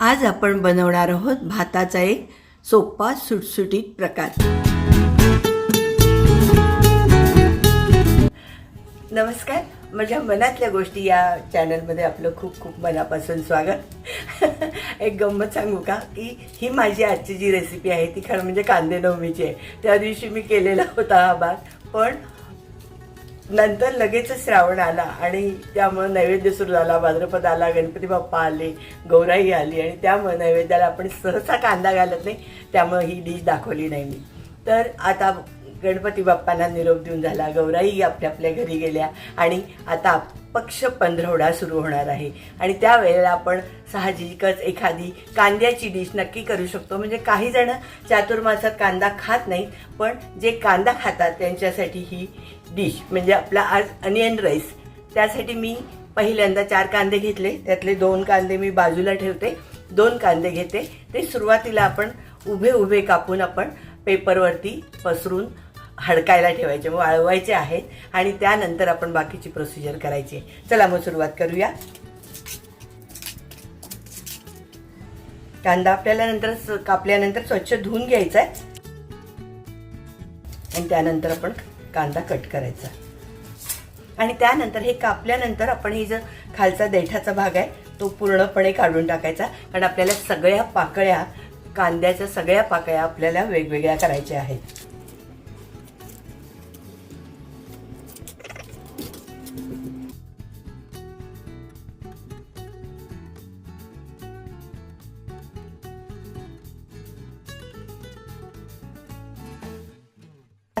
आज आपण बनवणार आहोत भाताचा एक सोपा सुटसुटीत प्रकार. नमस्कार. माझ्या मनातल्या गोष्टी या चॅनलमध्ये आपलं खूप खूप मनापासून स्वागत. एक गंमत सांगू का? की ही माझी आजची जी रेसिपी आहे ती खरं म्हणजे कांदे नवमीची आहे. त्या दिवशी मी केलेला होता हा भात पण नंतर लगेचच श्रावण आला आणि त्यामुळे नैवेद्य सुरू झाला. भाद्रपद आला गणपती बाप्पा आले गौराई आली आणि त्यामुळे नैवेद्याला आपण सहसा कांदा घालत नाही. त्यामुळे ही डिश दाखवली नाही मी. तर आता गणपती बाप्पांना निरोप देऊन झाला. गौराई आपल्या आपल्या घरी गेल्या आणि आता पक्ष पंधरवडा सुरू होणार आहे. आणि त्यावेळेला आपण साहजिकच एखादी कांद्याची डिश नक्की करू शकतो. म्हणजे काही जण चातुर्मासात कांदा खात नाहीत पण जे कांदा खातात त्यांच्यासाठी ही डिश म्हणजे आपला आज अनियन राईस त्यासाठी मी पहिल्यांदा चार कांदे घेतले. त्यातले दोन कांदे मी बाजूला ठेवते. दोन कांदे घेते. ते सुरुवातीला आपण उभे उभे कापून आपण पेपरवरती पसरून हडकायला ठेवायचे मग वाळवायचे आहेत आणि त्यानंतर आपण बाकीची प्रोसिजर करायची आहे. चला मग सुरुवात करूया. कांदा आपल्याला नंतर कापल्यानंतर स्वच्छ धुवून घ्यायचा आहे. आणि त्यानंतर आपण कांदा कट करायचा. आणि त्यानंतर हे कापल्यानंतर आपण हे जो खालचा देठाचा भाग आहे तो पूर्णपणे काढून टाकायचा. कारण आपल्याला सगळ्या पाकळ्या कांद्याच्या सगळ्या पाकळ्या आपल्याला वेगवेगळ्या करायच्या आहेत.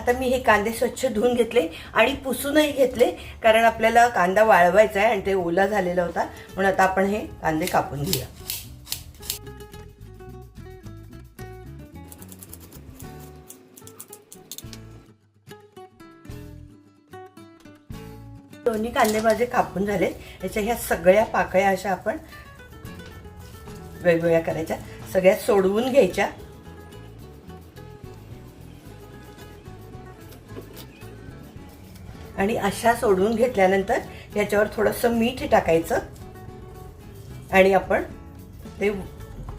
आता मी हे कांदे स्वच्छ धुवून घेतले आणि पुसूनही घेतले कारण आपल्याला कांदा वाळवायचा आहे आणि ते ओला झालेला होता म्हणून आता आपण हे कांदे कापून घेऊया. दोन्ही कांदे माझे कापून झाले याच्या ह्या सगळ्या पाकळ्या अशा आपण वेगवेगळ्या करायच्या. सगळ्या सोडवून घ्यायच्या. आणि अशा सोडून घेतल्यानंतर ह्याच्यावर थोडंसं मीठ टाकायचं. आणि आपण ते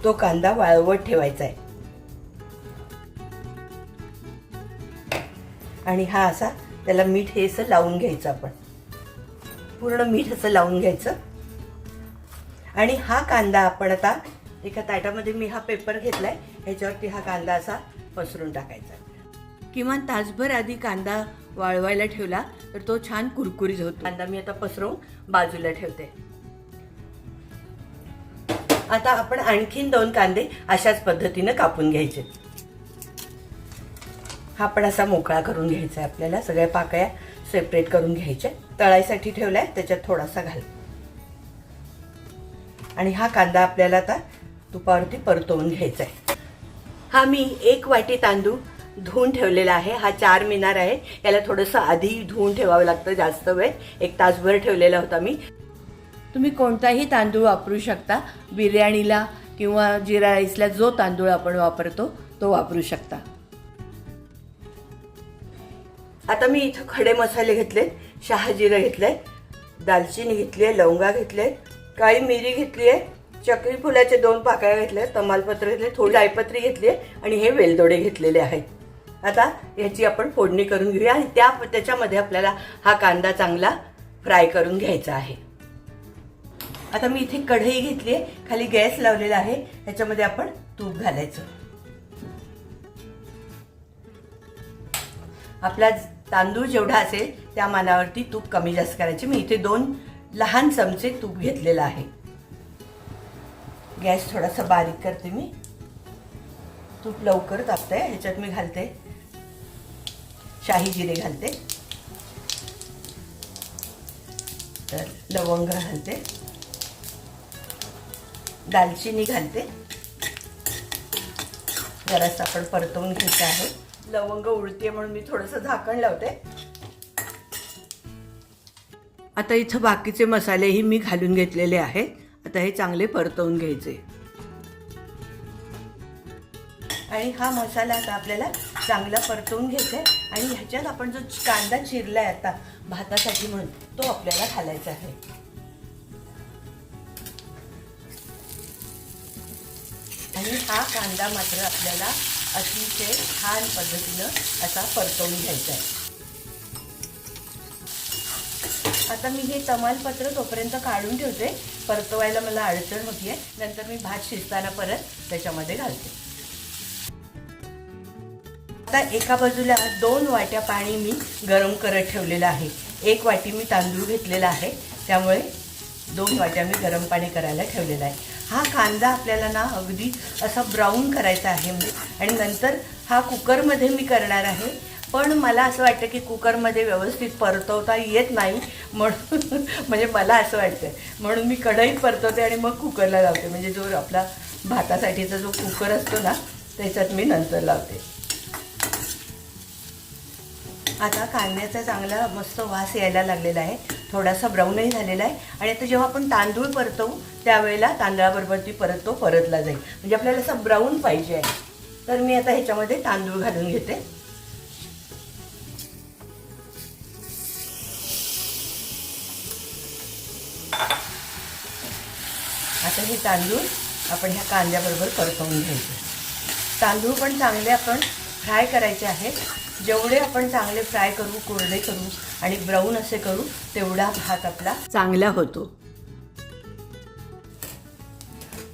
तो कांदा वाळवत ठेवायचा आहे. आणि हा असा त्याला मीठ हे असं लावून घ्यायचं आपण. पूर्ण मीठ असं लावून घ्यायचं. आणि हा कांदा आपण आता एका ताटामध्ये मी हा पेपर घेतलाय. ह्याच्यावरती हा कांदा असा पसरून टाकायचा किमान तासभर आधी कांदा वाळवायला ठेवला तर तो छान कुरकुरीत होतो. कांदा मी आता पसरवून बाजूला ठेवते. आता आपण आणखीन दोन कांदे अशाच पद्धतीनं कापून घ्यायचे. हा पण असा मोकळा करून घ्यायचा आहे आपल्याला. सगळ्या पाकळ्या सेपरेट करून घ्यायच्या तळायसाठी ठेवलाय त्याच्यात थोडासा घाल. आणि हा कांदा आपल्याला आता तुपावरती परतवून घ्यायचा आहे. हा मी एक वाटी तांदूळ धुवून ठेवलेला आहे. हा चार मिनार आहे. याला थोडंसं आधी धुवून ठेवावं लागतं जास्त वेळ. एक तासभर ठेवलेला होता मी. तुम्ही कोणताही तांदूळ वापरू शकता. बिर्याणीला किंवा जिरा राईसला जो तांदूळ आपण वापरतो तो वापरू शकता. आता मी इथं खडे मसाले घेतले शहाजिरं घेतलंय. दालचिनी घेतली आहे लवंगा घेतले काळी मिरी घेतली आहे चक्री फुलाचे दोन पाकळ्या घेतल्या तमालपत्र घेतले. थोडी जायपत्री घेतली आहे आणि हे वेलदोडे घेतलेले आहेत. आता याची आपण फोडणी करून घेऊया आणि त्या त्याच्यामध्ये आपल्याला हा कांदा चांगला फ्राय करून घ्यायचा आहे. आता मी इथे कढई घेतली आहे. खाली गॅस लावलेला आहे. ह्याच्यामध्ये आपण तूप घालायचं. आपला तांदूळ जेवढा असेल त्या मानावरती तूप कमी जास्त करायचे. मी इथे दोन लहान चमचे तूप घेतलेलं आहे. गॅस थोडासा बारीक करते मी. तूप लवकर तापतंय. ह्याच्यात मी घालते. शाही जिरे घालते. तर लवंग घालते. दालचिनी घालते. जरासं आपण परतवून घ्यायचं आहे. लवंग उडते म्हणून मी थोडंसं झाकण लावते. आता इथं बाकीचे मसालेही मी घालून घेतलेले आहेत. आता हे चांगले परतवून घ्यायचे. आणि हा मसाला आता आपल्याला चांगला परतवून घ्यायचा आहे आणि ह्याच्यात आपण जो कांदा चिरलाय आता भातासाठी म्हणून तो आपल्याला घालायचा आहे. आणि हा कांदा मात्र आपल्याला अतिशय छान पद्धतीनं असा परतवून घ्यायचा आहे. आता मी हे तमालपत्र तोपर्यंत काढून ठेवते. परतवायला मला अडचण होतीये. नंतर मी भात शिजताना परत त्याच्यामध्ये घालते. आता एका बाजूला दोन वाट्या पाणी मी गरम करत ठेवलेलं आहे. एक वाटी मी तांदूळ घेतलेला आहे. त्यामुळे दोन वाट्या मी गरम पाणी करायला ठेवलेला आहे. हा कांदा आपल्याला ना अगदी असा ब्राऊन करायचा आहे म्हणजे. आणि नंतर हा कुकरमध्ये मी करणार आहे. पण मला असं वाटतं की कुकरमध्ये व्यवस्थित परतवता येत नाही म्हणून म्हणजे मला असं वाटतं म्हणून मी कढईत परतवते आणि मग कुकरला लावते. म्हणजे जो आपला भातासाठीचा जो कुकर असतो ना त्याच्यात मी नंतर लावते. आता कांद्याचा चांगला मस्त वास यायला लागलेला आहे. थोडासा ब्राऊनही झालेला आहे. आणि आता जेव्हा आपण तांदूळ परतवू त्यावेळेला तांदळाबरोबर ती परत तो परतला जाईल. म्हणजे आपल्याला असं ब्राऊन पाहिजे आहे. तर मी आता ह्याच्यामध्ये तांदूळ घालून घेते. आता हे तांदूळ आपण ह्या कांद्याबरोबर परतवून घ्यायचे. तांदूळ पण चांगले आपण फ्राय करायचे आहेत. जेवढे आपण चांगले फ्राय करू कोरडे करू आणि ब्राऊन असे करू तेवढा भात आपला चांगला होतो.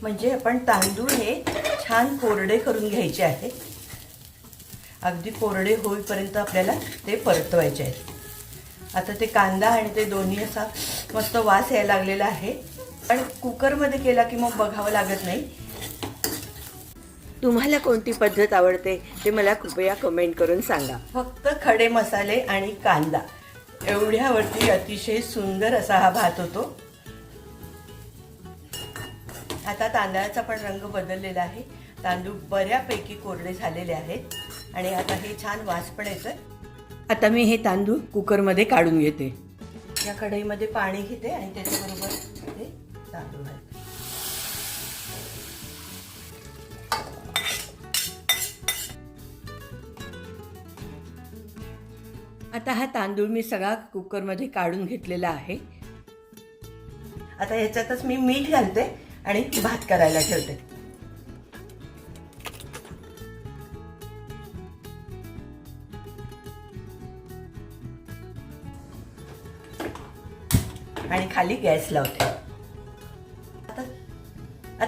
म्हणजे आपण तांदूळ हे छान कोरडे करून घ्यायचे आहे. अगदी कोरडे होईपर्यंत आपल्याला ते परतवायचे आहेत आता ते कांदा आणि ते दोन्ही असा मस्त वास यायला लागलेला आहे. पण कुकरमध्ये केला की मग बघावं लागत नाही. तुम्हाला कोणती पद्धत आवडते ते मला कृपया कमेंट करून सांगा. फक्त खडे मसाले आणि कांदा. एवढ्यावरती अतिशय सुंदर असा हा भात होतो. आता तांदळाचा पण रंग बदललेला आहे. तांदूळ बऱ्यापैकी कोरडे झालेले आहेत. आणि आता हे छान वास पण येतोय. आता मी हे तांदूळ कुकरमध्ये काढून घेते. या कढईमध्ये पाणी घेते आणि त्याच्याबरोबर ते तांदूळ आता हा तांदूळ मी सगळा कुकरमध्ये काढून घेतलेला आहे. आता ह्याच्यातच मी मीठ घालते आणि भात करायला ठेवते. आणि खाली गॅस लावते.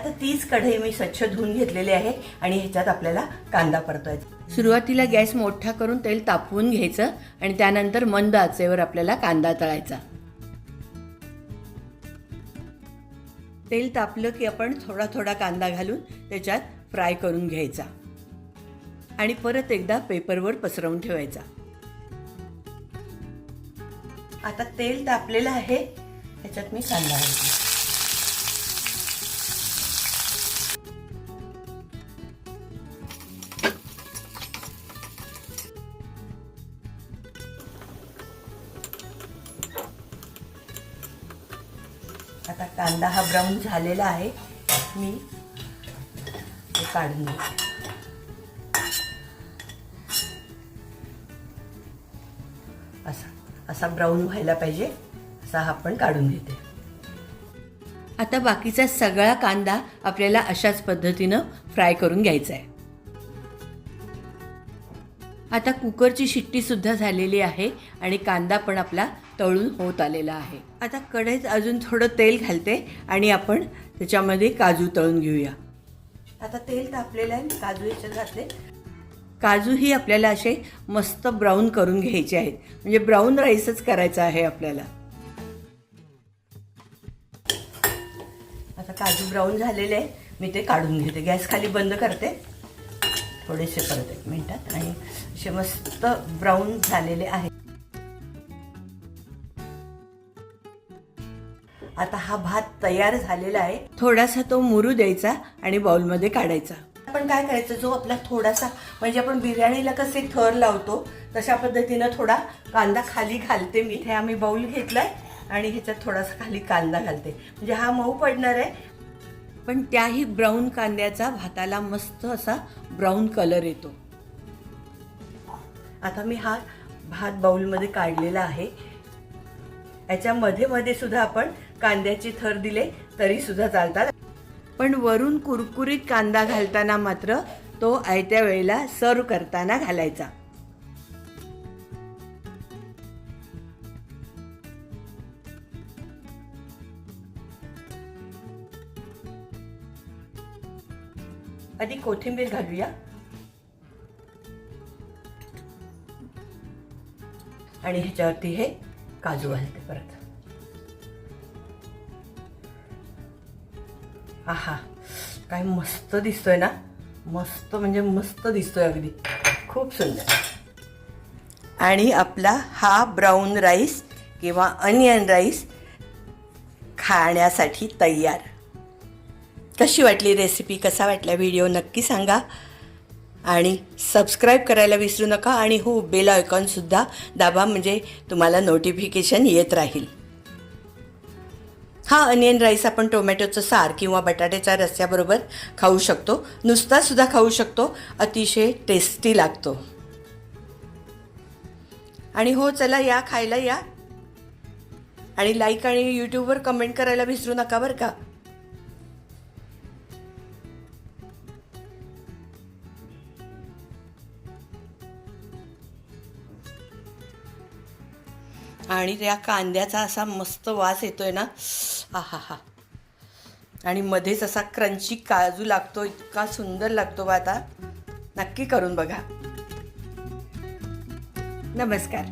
आता तीच कढई मी स्वच्छ धुवून घेतलेली आहे आणि ह्याच्यात आपल्याला कांदा परतवायचा सुरुवातीला गॅस मोठा करून तेल तापवून घ्यायचं आणि त्यानंतर मंद आचेवर आपल्याला कांदा तळायचा. तेल तापलं की आपण थोडा थोडा कांदा घालून त्याच्यात फ्राय करून घ्यायचा. आणि परत एकदा पेपरवर पसरवून ठेवायचा. आता तेल तापलेलं आहे. ह्याच्यात मी कांदा घालते. आता कांदा हा ब्राऊन झालेला आहे. मी ते काढून घेते. असा असा ब्राऊन व्हायला पाहिजे असा हा आपण काढून घेते. आता बाकीचा सगळा कांदा आपल्याला अशाच पद्धतीनं फ्राय करून घ्यायचा आहे. आता कुकरची शिट्टीसुद्धा झालेली आहे आणि कांदा पण आपला तळून होत आलेला आहे. आता कढईत अजून थोडं तेल घालते आणि आपण त्याच्यामध्ये काजू तळून घेऊया. आता तेल तापलेलं आहे काजू याच्यात घातले. काजूही आपल्याला असे मस्त ब्राऊन करून घ्यायचे आहेत. म्हणजे ब्राऊन राईसच करायचा आहे आपल्याला. आता काजू ब्राऊन झालेले आहे मी ते काढून घेते. गॅस खाली बंद करते. थोडेसे परत एक मिनटात आणि असे मस्त ब्राऊन झालेले आहेत. आता हा भात तयार झालेला आहे. थोडासा तो मुरू द्यायचा आणि बाउलमध्ये काढायचा. आपण काय करायचं? जो आपला थोडासा म्हणजे आपण बिर्याणीला कसे थर लावतो तशा पद्धतीनं थोडा कांदा खाली घालते मी. इथे आम्ही बाउल घेतलाय आणि ह्याच्यात थोडासा खाली कांदा घालते. म्हणजे हा मऊ पडणार आहे. पण त्याही ब्राऊन कांद्याचा भाताला मस्त असा ब्राऊन कलर येतो. आता मी हा भात बाऊलमध्ये काढलेला आहे. याच्या मध्ये मध्ये सुद्धा आपण कांद्याचे थर दिले तरी सुद्धा चालतात. पण वरून कुरकुरीत कांदा घालताना मात्र तो आयत्या वेळेला सर्व करताना घालायचा. आधी कोथिंबीर घालूया. आणि ह्याच्यावरती हे काजू घालते परत. आहा काय मस्त दिसतोय ना? मस्त म्हणजे मस्त दिसतोय अगदी. खूप सुंदर. आणि आपला हा ब्राऊन राईस किंवा अनियन राईस खाण्यासाठी तयार. कशी वाटली रेसिपी कसा वाटला व्हिडिओ नक्की सांगा. आणि सबस्क्राईब करायला विसरू नका आणि हो बेल आयकॉनसुद्धा दाबा म्हणजे तुम्हाला नोटिफिकेशन येत राहील. हा अनियन राईस आपण टोमॅटोचं सार किंवा बटाट्याच्या रस्स्याबरोबर खाऊ शकतो. नुसतासुद्धा खाऊ शकतो. अतिशय टेस्टी लागतो. आणि हो चला या खायला या. आणि लाईक आणि यूट्यूबवर कमेंट करायला विसरू नका बरं का. आणि त्या कांद्याचा असा मस्त वास येतो आहे ना. आहा हा आणि मध्येच असा क्रंची काजू लागतो इतका सुंदर लागतो बा आता. नक्की करून बघा. नमस्कार.